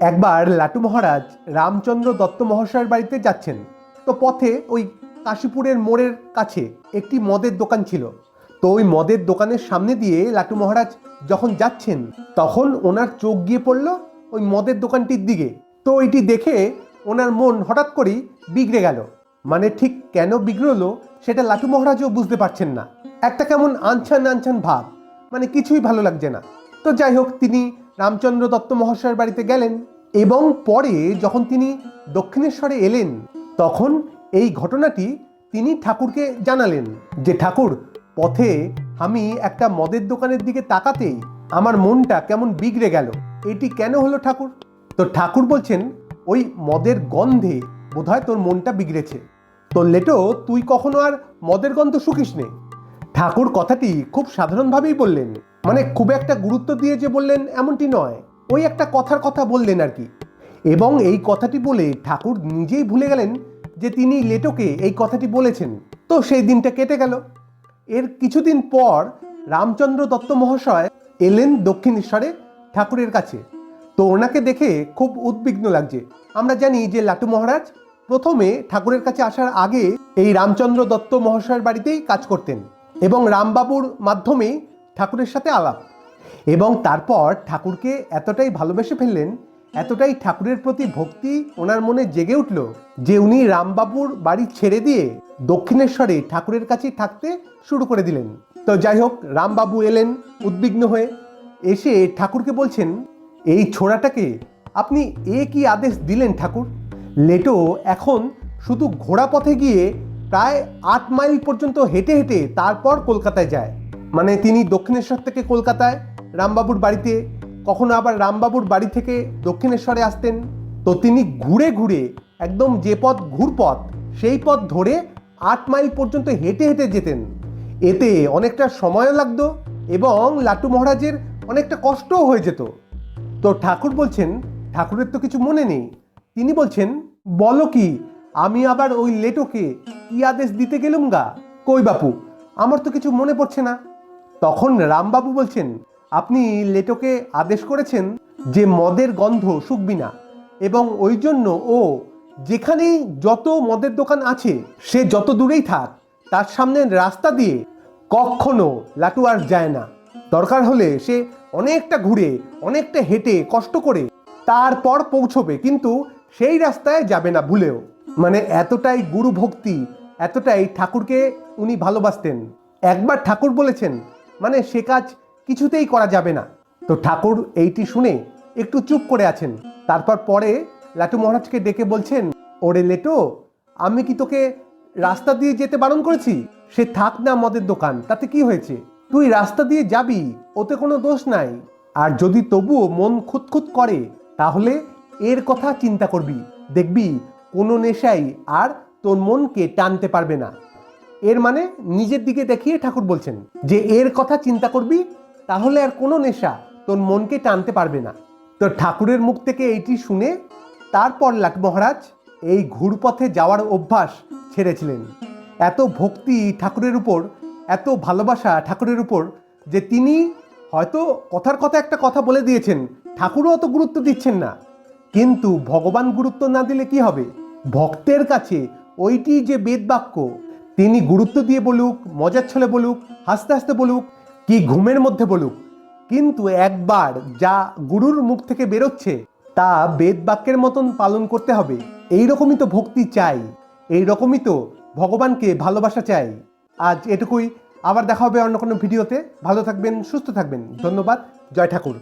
একবার লাটু মহারাজ রামচন্দ্র দত্ত মহাশয়ের বাড়িতে যাচ্ছেন। তো পথে ওই কাশীপুরের মোড়ের কাছে একটি মদের দোকান ছিল। তো ওই মদের দোকানের সামনে দিয়ে লাটু মহারাজ যখন যাচ্ছেন, তখন ওনার চোখ গিয়ে পড়ল ওই মদের দোকানটির দিকে। তো এটি দেখে ওনার মন হঠাৎ করেই বিগড়ে গেল। মানে ঠিক কেন বিগড়লো সেটা লাটু মহারাজও বুঝতে পারছেন না। একটা কেমন আনছান আনছান ভাব মানে কিছুই ভালো লাগছে না। তো যাই হোক, তিনি রামচন্দ্র দত্ত মহাশয়ের বাড়িতে গেলেন এবং পরে যখন তিনি দক্ষিণেশ্বরে এলেন, তখন এই ঘটনাটি তিনি ঠাকুরকে জানালেন যে, ঠাকুর, পথে আমি একটা মদের দোকানের দিকে তাকাতেই আমার মনটা কেমন বিগড়ে গেল। এটি কেন হলো ঠাকুর? তো ঠাকুর বলছেন, ওই মদের গন্ধে বোধহয় তোর মনটা বিগড়েছে। তো লেটো, তুই কখনো আর মদের গন্ধ শুকিস নে ঠাকুর কথাটি খুব সাধারণভাবেই বললেন। মানে খুব একটা গুরুত্ব দিয়ে যে বললেন এমনটি নয়। ওই একটা কথার কথা বললেন আর কি। এবং এই কথাটি বলে ঠাকুর নিজেই ভুলে গেলেন যে তিনি লেটোকে এই কথাটি বলেছেন। তো সেই দিনটা কেটে গেল। এর কিছুদিন পর রামচন্দ্র দত্ত মহাশয় এলেন দক্ষিণেশ্বরে ঠাকুরের কাছে। তো ওনাকে দেখে খুব উদ্বিগ্ন লাগছে। আমরা জানি যে লাটু মহারাজ প্রথমে ঠাকুরের কাছে আসার আগে এই রামচন্দ্র দত্ত মহাশয়ের বাড়িতেই কাজ করতেন। এবং রামবাবুর মাধ্যমেই ঠাকুরের সাথে আলাপ। এবং তারপর ঠাকুরকে এতটাই ভালোবেসে ফেললেন, এতটাই ঠাকুরের প্রতি ভক্তি ওনার মনে জেগে উঠল যে উনি রামবাবুর বাড়ি ছেড়ে দিয়ে দক্ষিণেশ্বরে ঠাকুরের কাছেই থাকতে শুরু করে দিলেন। তো যাই হোক, রামবাবু এলেন উদ্বিগ্ন হয়ে, এসে ঠাকুরকে বলছেন, এই ছোড়াটাকে আপনি এ কি আদেশ দিলেন ঠাকুর? লেটো এখন শুধু ঘোড়া পথে গিয়ে প্রায় আট মাইল পর্যন্ত হেঁটে হেঁটে তারপর কলকাতায় যায়। মানে তিনি দক্ষিণেশ্বর থেকে কলকাতায় রামবাবুর বাড়িতে, কখনো আবার রামবাবুর বাড়ি থেকে দক্ষিণেশ্বরে আসতেন। তো তিনি ঘুরে ঘুরে একদম যে পথ ঘুরপথ, সেই পথ ধরে আট মাইল পর্যন্ত হেঁটে হেঁটে যেতেন। এতে অনেকটা সময়ও লাগতো এবং লাটু মহারাজের অনেকটা কষ্টও হয়ে যেত। তো ঠাকুর বলছেন, ঠাকুরের তো কিছু মনে নেই। তিনি বলছেন, বলো কি, আমি আবার ওই লেটোকে কি আদেশ দিতে গেলুম গা? কই বাপু, আমার তো কিছু মনে পড়ছে না। তখন রামবাবু বলছেন, আপনি লেটোকে আদেশ করেছেন যে মদের গন্ধ শুকবি না এবং ওই জন্য ও যেখানেই যত মদের দোকান আছে, সে যত দূরেই থাক, তার সামনের রাস্তা দিয়ে কখনো লাটু আর যায় না। দরকার হলে সে অনেকটা ঘুরে, অনেকটা হেঁটে কষ্ট করে তারপর পৌঁছবে, কিন্তু সেই রাস্তায় যাবে না ভুলেও। মানে এতটাই গুরু ভক্তি এতটাই ঠাকুরকে উনি ভালোবাসতেন। একবার ঠাকুর বলেছেন মানে সে কাজ কিছুতেই করা যাবে না। তো ঠাকুর এইটি শুনে একটু চুপ করে আছেন। তারপর পরে লাটু মহারাজকে ডেকে বলছেন, ওরে লেটো, আমি কি তোকে রাস্তা দিয়ে যেতে বারণ করেছি? সে থাক না মদের দোকান, তাতে কি হয়েছে? তুই রাস্তা দিয়ে যাবি, ওতে কোনো দোষ নাই। আর যদি তবুও মন খুঁতখুত করে, তাহলে এর কথা চিন্তা করবি। দেখবি কোনো নেশাই আর তোর মনকে টানতে পারবে না। এর মানে নিজের দিকে দেখিয়ে ঠাকুর বলছেন যে এর কথা চিন্তা করবি, তাহলে আর কোনো নেশা তোর মনকে টানতে পারবে না। তো ঠাকুরের মুখ থেকে এইটি শুনে তারপর লাট মহারাজ এই ঘুরপথে যাওয়ার অভ্যাস ছেড়েছিলেন। এত ভক্তি ঠাকুরের উপর, এত ভালোবাসা ঠাকুরের উপর যে তিনি হয়তো কথার কথা একটা কথা বলে দিয়েছেন, ঠাকুরও অত গুরুত্ব দিচ্ছেন না। কিন্তু ভগবান গুরুত্ব না দিলে কি হবে? ভক্তের কাছে ওইটি যে বেদ বাক্য তিনি গুরুত্ব দিয়ে বলুক, মজার ছলে বলুক, হাসতে হাসতে বলুক, কি ঘুমের মধ্যে বলুক। কিন্তু একবার যা গুরুর মুখ থেকে বেরোচ্ছে, তা বেদ বাক্যের মতন পালন করতে হবে। এই রকমই তো ভক্তি চাই এই রকমই তো ভগবানকে ভালোবাসা চাই। আজ এটুকুই, আবার দেখা হবে অন্য কোনো ভিডিওতে। ভালো থাকবেন, সুস্থ থাকবেন। ধন্যবাদ, জয় ঠাকুর।